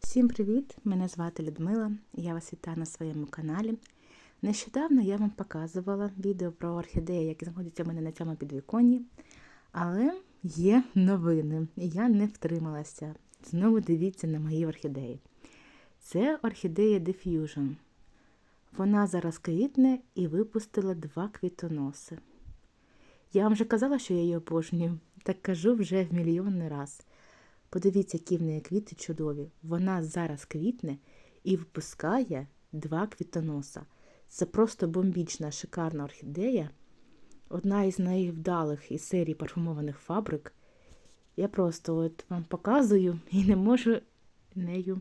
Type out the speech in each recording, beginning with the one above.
Всім привіт! Мене звати Людмила, я вас вітаю на своєму каналі. Нещодавно я вам показувала відео про орхідеї, які знаходяться в мене на цьому підвіконні. Але є новини, і я не втрималася. Знову дивіться на мої орхідеї. Це орхідея Diffusion. Вона зараз квітне і випустила два квітоноси. Я вам вже казала, що я її обожнюю, так кажу вже в мільйонний раз. Подивіться, які в неї квіти чудові. Вона зараз квітне і випускає два квітоноса. Це просто бомбічна, шикарна орхідея. Одна із найвдалих із серії парфумованих фабрик. Я просто от вам показую і не можу нею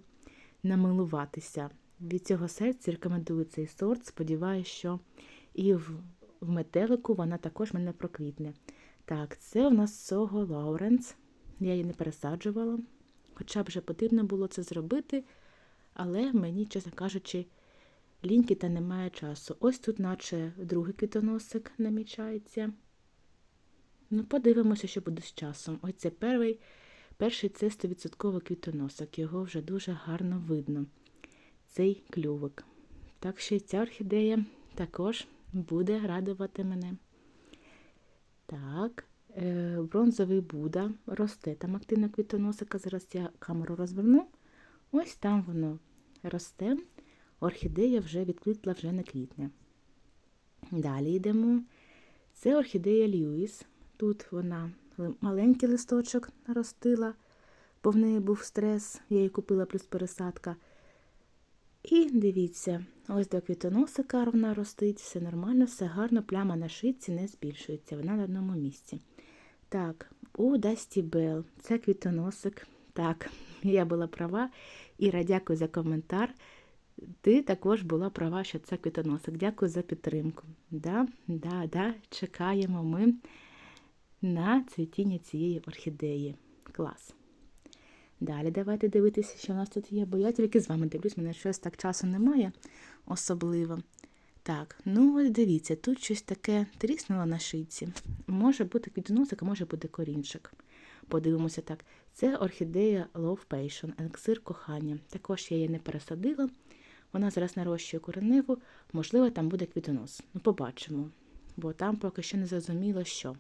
намилуватися. Від цього серця рекомендую цей сорт. Сподіваюся, що і в, метелику вона також мене проквітне. Так, це у нас Сого Лауренс. Я її не пересаджувала, хоча б вже потрібно було це зробити, але мені, чесно кажучи, ліньки та немає часу. Ось тут, наче другий квітоносик намічається. Ну, подивимося, що буде з часом. Ось це перший, перший це 100% квітоносик. Його вже дуже гарно видно, цей клювик. Так що ця орхідея також буде радувати мене. Так. Е, бронзовий Буда росте. Там активна квітоносика, зараз я камеру розверну. Ось там воно росте. Орхідея вже відквітла, вже не квітне. Далі йдемо. Це орхідея Льюіс. Тут вона маленький листочок наростила, бо в неї був стрес, я її купила плюс пересадка. І дивіться, ось до квітоносика вона ростить, все нормально, все гарно, пляма на шиці не збільшується, вона на одному місці. Так, у Дасті Бел, це квітоносик. Так, я була права. Іра, дякую за коментар. Ти також була права, що це квітоносик. Дякую за підтримку. Да, да, да, Чекаємо ми на цвітіння цієї орхідеї. Клас. Далі давайте дивитися, що у нас тут є, бо я тільки з вами дивлюсь, мене щось так часу немає особливо. Так, ну ось дивіться, тут щось таке тріснуло на шийці. Може бути квітоносик, а може бути корінчик. Подивимося так. Це орхідея Love Passion, елексир кохання. Також я її не пересадила. Вона зараз нарощує кореневу, можливо, там буде квітонос. Ну, побачимо, бо там поки що не зрозуміло, що.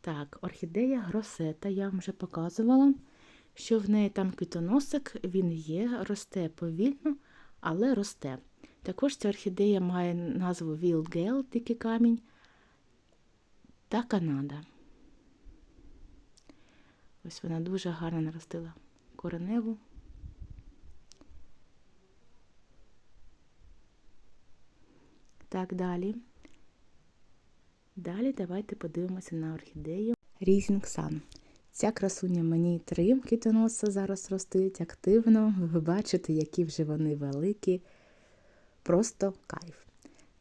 Так, орхідея Гросета, я вам вже показувала, що в неї там квітоносик, він є, росте повільно, але росте. Також ця орхідея має назву Gale, дикий камінь та Канада. Ось вона дуже гарно наростила кореневу. Так, далі. Далі давайте подивимося на орхідею Rising Sun. Ця красуня мені три квітоноса зараз ростить активно. Ви бачите, які вже вони великі. Просто кайф.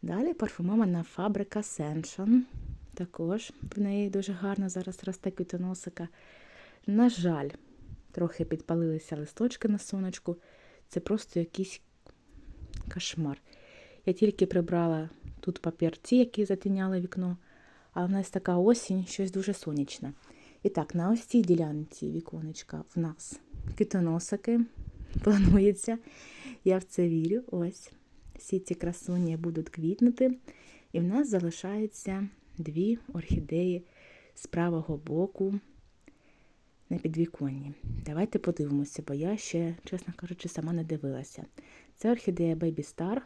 Далі парфумована фабрика Sensation. Також в неї дуже гарно зараз росте квітоносика. На жаль, трохи підпалилися листочки на сонечку. Це просто якийсь кошмар. Я тільки прибрала тут папірці, які затіняли вікно, а в нас така осінь, щось дуже сонячне. І так, на ось цій ділянці віконечка в нас квітоносики планується. Я в це вірю. Ось всі ці красуні будуть квітнути. І в нас залишається дві орхідеї з правого боку на підвіконні. Давайте подивимося, бо я ще, чесно кажучи, сама не дивилася. Це орхідея Baby Star,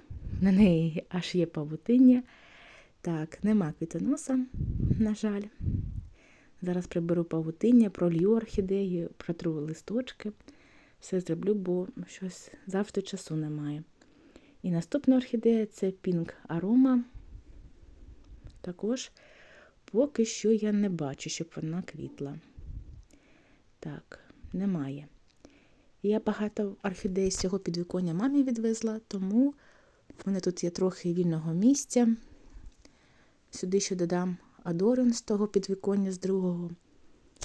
на неї аж є павутиння. Так, нема квітоноса, на жаль. Зараз приберу павутиння, пролью орхідеї, протру листочки. Все зроблю, бо щось завжди часу немає. І наступна орхідея це Pink Aroma. Також поки що я не бачу, щоб вона квітла. Так, немає. Я багато орхідей з цього підвіконня мамі відвезла, тому в мене тут є трохи вільного місця. Сюди ще додам Адорин з того підвіконня з другого.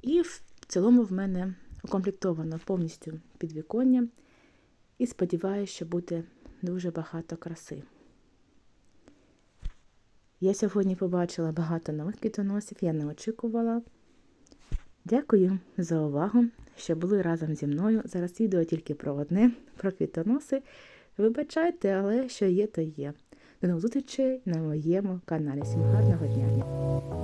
І в цілому в мене укомплектовано повністю підвіконня. І сподіваюся, що буде дуже багато краси. Я сьогодні побачила багато нових квітоносів, я не очікувала. Дякую за увагу, що були разом зі мною. Зараз відео тільки про одне, про квітоноси. Вибачайте, але що є, то є. До нових зустрічей на моєму каналі. Всім гарного дня!